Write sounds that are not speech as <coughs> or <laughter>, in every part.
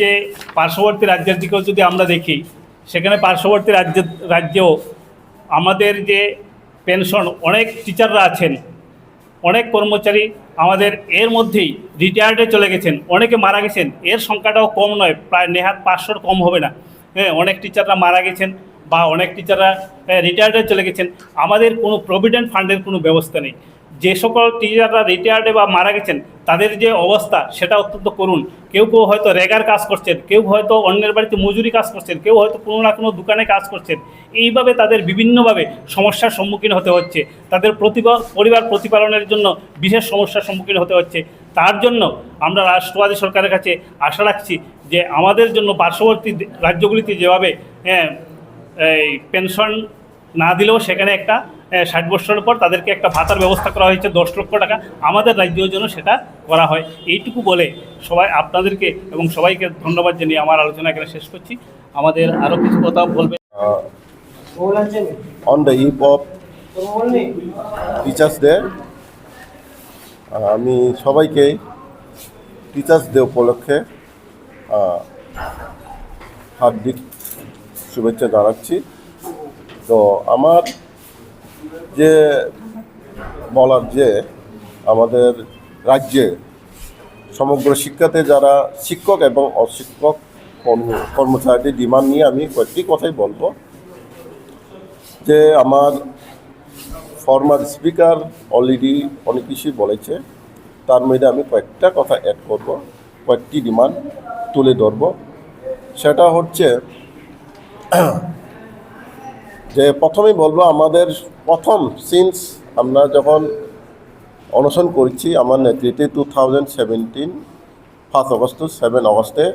যে পার্শ্ববর্তী রাজ্যের দিকেও যদি আমরা দেখি, সেখানে পার্শ্ববর্তী রাজ্যের রাজ্যেও আমাদের যে পেনশন, অনেক টিচাররা আছেন, অনেক কর্মচারী আমাদের এর মধ্যেই রিটায়ার্ডে চলে গেছেন, অনেকে মারা গেছেন, এর সংখ্যাটাও কম নয়, প্রায় নেহাত পাঁচশোর কম হবে না। হ্যাঁ অনেক টিচাররা মারা গেছেন বা অনেক টিচাররা রিটায়ার্ডে চলে গেছেন, আমাদের কোনো প্রভিডেন্ট ফান্ডের কোনো ব্যবস্থা নেই। যে সকল টিচাররা রিটায়ার্ডে বা মারা গেছেন, তাদের যে অবস্থা, সেটা অত্যন্ত করুন কেউ কেউ হয়তো রেগার কাজ করছেন, কেউ হয়তো অন্যের বাড়িতে মজুরি কাজ করছেন, কেউ হয়তো কোনো না কোনো দোকানে কাজ করছেন। এইভাবে তাদের বিভিন্নভাবে সমস্যার সম্মুখীন হতে হচ্ছে। তাদের প্রতিভা, পরিবার প্রতিপালনের জন্য বিশেষ সমস্যার সম্মুখীন হতে হচ্ছে। তার জন্য আমরা রাষ্ট্রবাদী সরকারের কাছে আশা রাখছি যে আমাদের জন্য পার্শ্ববর্তী রাজ্যগুলিতে যেভাবে হ্যাঁ এই পেনশন না দিলেও সেখানে একটা ষাট বছরের পর তাদেরকে একটা ভাতার ব্যবস্থা করা হয়েছে, দশ লক্ষ টাকা। আমাদের রাজ্যের জন্য সেটা করা হয়। এইটুকু বলে সবাই আপনাদেরকে এবং সবাইকে ধন্যবাদ জানিয়ে আমার আলোচনা এখানে শেষ করছি। আমাদের আরও কিছু কথা বলবে। On the eve of teachers day আমি সবাইকে টিচার্স ডে উপলক্ষে হার্দিক শুভেচ্ছা জানাচ্ছি। তো আমার যে বলার যে আমাদের রাজ্যে সমগ্র শিক্ষাতে যারা শিক্ষক এবং অশিক্ষক কর্মচারীদের ডিমান্ড নিয়ে আমি কয়েকটি কথাই বলব। যে আমার ফর্মার স্পিকার অলরেডি অনেক কিছুই বলেছে। তার মধ্যে আমি কয়েকটা কথা অ্যাড করব, কয়েকটি ডিমান্ড তুলে ধরব। সেটা হচ্ছে <coughs> যে প্রথমেই বলব, আমাদের প্রথম সিন্স আমরা যখন অনশন করছি, আমার নেতৃত্বে two thousand seventeen first August to seven অগস্টে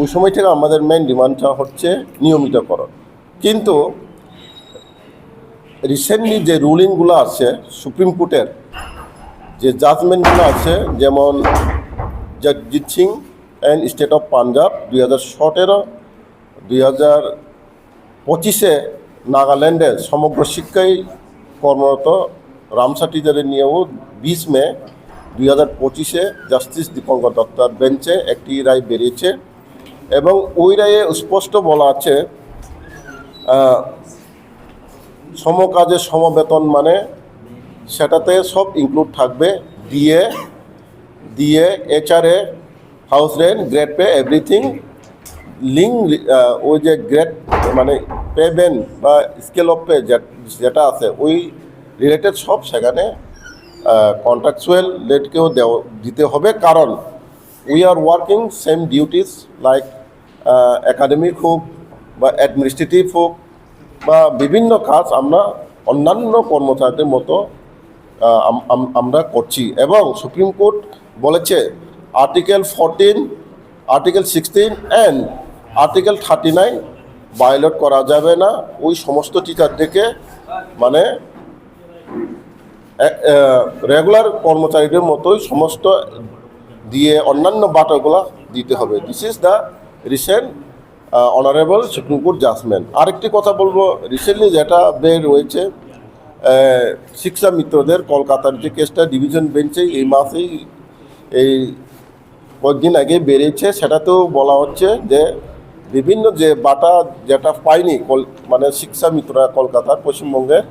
ওই সময় থেকে আমাদের মেন ডিমান্ডটা হচ্ছে নিয়মিতকরণ। কিন্তু রিসেন্টলি যে রুলিংগুলো আছে সুপ্রিম কোর্টের যে জাজমেন্টগুলো আছে, যেমন Jagjit Singh and state of Punjab দুই হাজার সতেরো দুই হাজার পঁচিশে নাগাল্যান্ডে সমগ্র শিক্ষায় কর্মরত রামসা টিচারের নিয়েও বিশ মে দুই হাজার পঁচিশে জাস্টিস দীপঙ্কর দত্তার বেঞ্চে একটি রায় বেরিয়েছে এবং ওই রায়ে স্পষ্ট বলা আছে সমকাজে সমবেতন মানে সেটাতে সব ইনক্লুড থাকবে DA DA HRA house rent grade pay everything link ওই যে গ্রেড মানে পেমেন্ট বা স্কেল অফ পে যেটা আছে, ওই রিলেটেড সব সেখানে কন্ট্রাকচুয়াল রেটকেও দেওয়া দিতে হবে। কারণ we are working same duties like academic হোক বা অ্যাডমিনিস্ট্রেটিভ হোক বা বিভিন্ন কাজ আমরা অন্যান্য কর্মচারীদের মতো আমরা করছি। এবং সুপ্রিম কোর্ট বলেছে article fourteen article sixteen and article thirty nine violate করা যাবে না। ওই সমস্ত টিচার টিচারদেরকে মানে রেগুলার কর্মচারীদের মতোই সমস্ত দিয়ে অন্যান্য বাটাগুলো দিতে হবে। This is the recent honourable supreme court judgement আরেকটি কথা বলব রিসেন্টলি যেটা বের হয়েছে শিক্ষা মিত্রদের কলকাতার যে কেসটা ডিভিশন বেঞ্চে এই মাসেই এই কয়েকদিন আগে বেরিয়েছে, সেটাতেও বলা হচ্ছে যে বিভিন্ন যে বাটা যেটা পায়নি কল মানে শিক্ষা মিত্ররা কলকাতার, পশ্চিমবঙ্গের,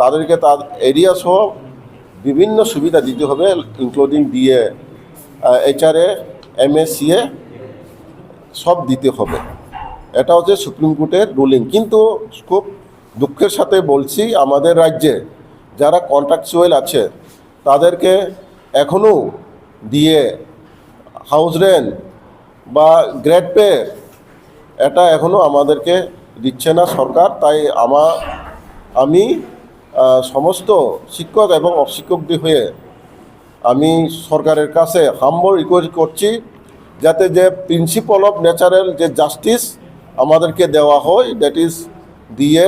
তাদেরকে তার এরিয়া সহ বিভিন্ন সুবিধা দিতে হবে ইনক্লুডিং ডিএ এইচআরএ এমএসসিএ সব দিতে হবে। এটা হচ্ছে সুপ্রিম কোর্টের রুলিং কিন্তু খুব দুঃখের সাথে বলছি, আমাদের রাজ্যে যারা কন্ট্রাকচুয়াল আছে, তাদেরকে এখনও দিয়ে হাউস রেন্ট বা গ্রেড পে এটা এখনও আমাদেরকে দিচ্ছে না সরকার, তাই আমা, আমি সমস্ত শিক্ষক এবং অশিক্ষকদের হয়ে আমি সরকারের কাছে হাম্বল রিকোয়েস্ট করছি যাতে যে প্রিন্সিপাল অফ ন্যাচারাল যে জাস্টিস আমাদেরকে দেওয়া হয় দ্যাট ইজ দিয়ে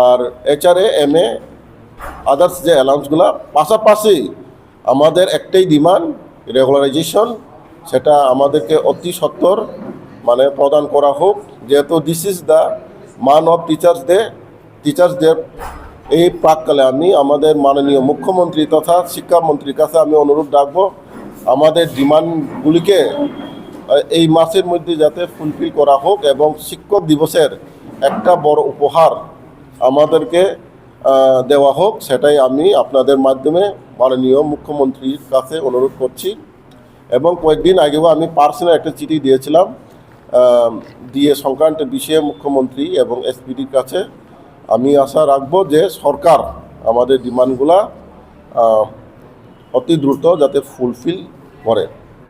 আর এইচআরএ এম এ আদার্স যে অ্যালাউন্সগুলো পাশাপাশি আমাদের একটাই ডিমান্ড রেগুলারাইজেশন সেটা আমাদেরকে অতি সত্বর মানে প্রদান করা হোক, যেহেতু this is the man of teachers day teachers day এই প্রাককালে আমি আমাদের মাননীয় মুখ্যমন্ত্রী তথা শিক্ষামন্ত্রীর কাছে আমি অনুরোধ রাখব, আমাদের ডিমান্ডগুলিকে এই মাসের মধ্যে যাতে ফুলফিল করা হোক এবং শিক্ষক দিবসের একটা বড় উপহার আমাদেরকে দেওয়া হোক, সেটাই আমি আপনাদের মাধ্যমে মাননীয় মুখ্যমন্ত্রীর কাছে অনুরোধ করছি। এবং কয়েকদিন আগেও আমি পার্সোনাল একটা চিঠি দিয়েছিলাম দিয়ে সংক্রান্ত বিষয়ে মুখ্যমন্ত্রী এবং এসপিডির কাছে আমি আশা রাখব যে সরকার আমাদের ডিমান্ডগুলা অতি দ্রুত যাতে ফুলফিল করে।